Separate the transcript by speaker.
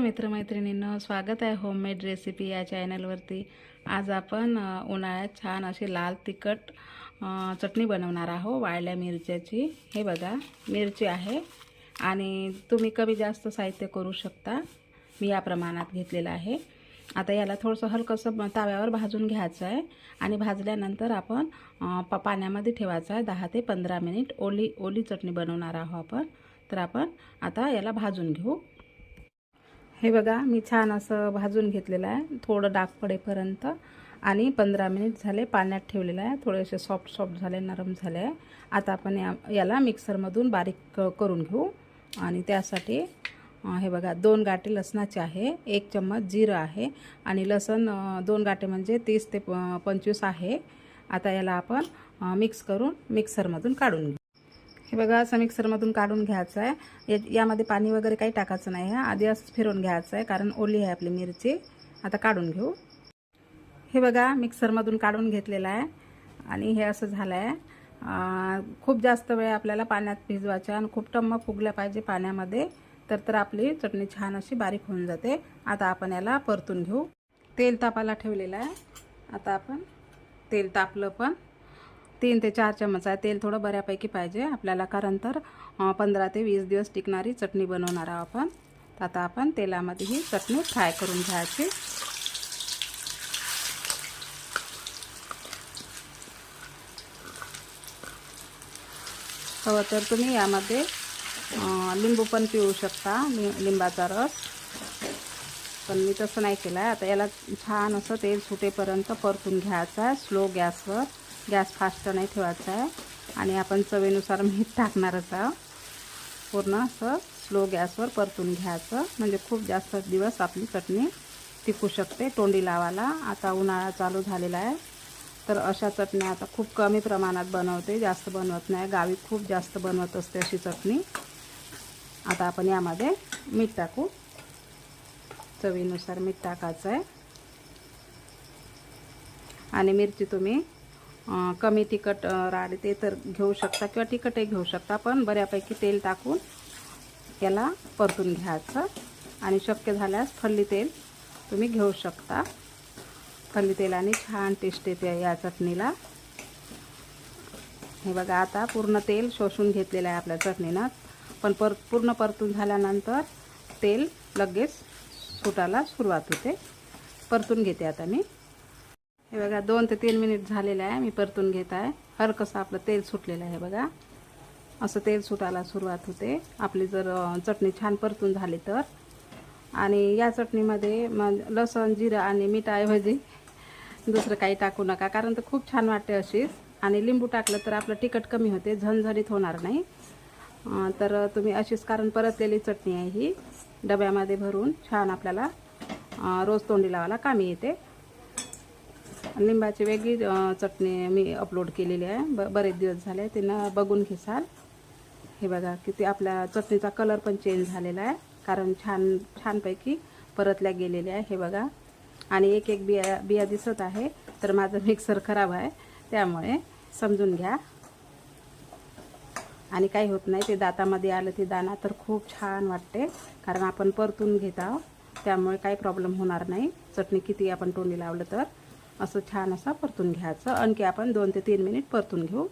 Speaker 1: मित्रमैत्रिणींनो स्वागत आहे homemade recipe या चॅनलवरती आज आपण उन्हाळ्यात छान अशी लाल तिखट चटणी बनवणार आहोत वाळल्या मिरच्याची. हे बघा मिरची आहे आणि तुम्ही कमी जास्त साहित्य करू शकता. मी या प्रमाणात घेतलेलं आहे. आता याला थोडंसं हलकंसं ताव्यावर भाजून घ्यायचं आहे आणि भाजल्यानंतर आपण प पाण्यामध्ये ठेवायचं आहे. दहा ते पंधरा मिनिट ओली ओली चटणी बनवणार आहोत आपण. तर आपण आता याला भाजून घेऊ. हे बघा मी छान असं भाजून घेतलेलं आहे. थोडं डाग पडेपर्यंत आणि पंधरा मिनिट झाले पाण्यात ठेवलेलं आहे. थोडेसे सॉफ्ट सॉफ्ट झाले नरम झाले आहे. आता आपण या याला मिक्सरमधून बारीक क- करून घेऊ. आणि त्यासाठी हे बघा दोन गाठी लसणाचे आहे. एक चम्मच जिरं आहे. आणि लसण दोन गाठे म्हणजे तीस ते प- पंचवीस आहे. आता याला आपण मिक्स करून मिक्सरमधून काढून घेऊ. हे बघा असं मिक्सरमधून काढून घ्यायचं आहे. या- यामध्ये पाणी वगैरे काही टाकायचं नाही आहे. आधी असं फिरवून घ्यायचं आहे कारण ओली आहे आपली मिरची. आता काढून घेऊ. हे बघा मिक्सरमधून काढून घेतलेलं आहे. आणि हे असं झालं आहे खूप जास्त वेळ आपल्याला पाण्यात भिजवायचं आणि खूप टम्म फुगल्या पाहिजे पाण्यामध्ये. तर तर आपली चटणी छान अशी बारीक होऊन जाते. आता आपण याला परतून घेऊ. तेल तापायला ठेवलेलं आहे. आता आपण तेल तापलं पण. तीन ते चार चमच आहे तेल थोडं बऱ्यापैकी पाहिजे आपल्याला कारण तर पंधरा ते वीस दिवस टिकणारी चटणी बनवणार आहोत आपण. तर आता आपण तेलामध्ये ही चटणी फ्राय करून घ्यायची. हवं तर तुम्ही यामध्ये लिंबू पण पिऊ शकता लि लिंबाचा रस. पण मी तसं नाही केलं आहे आता याला छान असं तेल सुटेपर्यंत परतून घ्यायचं आहे स्लो गॅसवर. गॅस फास्ट नाही ठेवायचा आहे. आणि आपण चवीनुसार मीठ टाकणारच आहोत. पूर्ण असं स्लो गॅसवर परतून घ्यायचं. म्हणजे खूप जास्त दिवस आपली चटणी टिकू शकते. तोंडी लावायला. आता उन्हाळा चालू झालेला आहे. तर अशा चटण्या आता खूप कमी प्रमाणात बनवते. जास्त बनवत नाही. गावी खूप जास्त बनवत असते अशी चटणी. आता आपण यामध्ये मीठ टाकू. चवीनुसार मीठ टाकायचं आहे. आणि मिरची तुम्ही कमी तिखट राहिले ते तर घेऊ शकता किंवा तिखटही घेऊ शकता पण बऱ्यापैकी तेल टाकून याला परतून घ्यायचं आणि शक्य झाल्यास फल्ली तेल तुम्ही घेऊ शकता. फल्ली तेलाने छान टेस्ट येते या चटणीला. हे बघा आता पूर्ण तेल शोषून घेतलेलं आहे आपल्या चटणीनं. पण पर पूर्ण परतून झाल्यानंतर तेल लगेच सुटायला सुरुवात होते. परतून घेते आता मी. हे बघा दोन ते तीन मिनिट झालेलं आहे. मी परतून घेत आहे. हलकंसं आपलं तेल सुटलेलं आहे बघा. असं तेल सुटायला सुरुवात होते. आपली जर चटणी छान परतून झाली तर. आणि या चटणीमध्ये मग लसण जिरं आणि मिठाऐवजी दुसरं काही टाकू नका. कारण तर खूप छान वाटते अशीच. आणि लिंबू टाकलं तर आपलं तिखट कमी होते. झणझणीत होणार नाही. तर तुम्ही अशीच कारण परतलेली चटणी आहे ही. डब्यामध्ये भरून छान आपल्याला रोज तोंडी लावायला कामी येते. लिंबाची वेगळी चटणी मी अपलोड केलेली आहे. ब बरेच दिवस झाले त्यांना बघून घेसाल हे बघा किती आपल्या चटणीचा कलर पण चेंज झालेला आहे. कारण छान छानपैकी परतल्या गेलेल्या आहे. हे बघा. आणि एक एक बिया बिया दिसत आहे. तर माझं मिक्सर खराब आहे. त्यामुळे समजून घ्या. आणि काही होत नाही. ते दातामध्ये आलं ते दाणा तर खूप छान वाटते. कारण आपण परतून घेत आहोत. त्यामुळे काही प्रॉब्लेम होणार नाही. चटणी किती आपण तोंडी लावलं तर. असं छान असं परतून घ्यायचं. आणखी आपण दोन ते तीन मिनिट परतून घेऊ.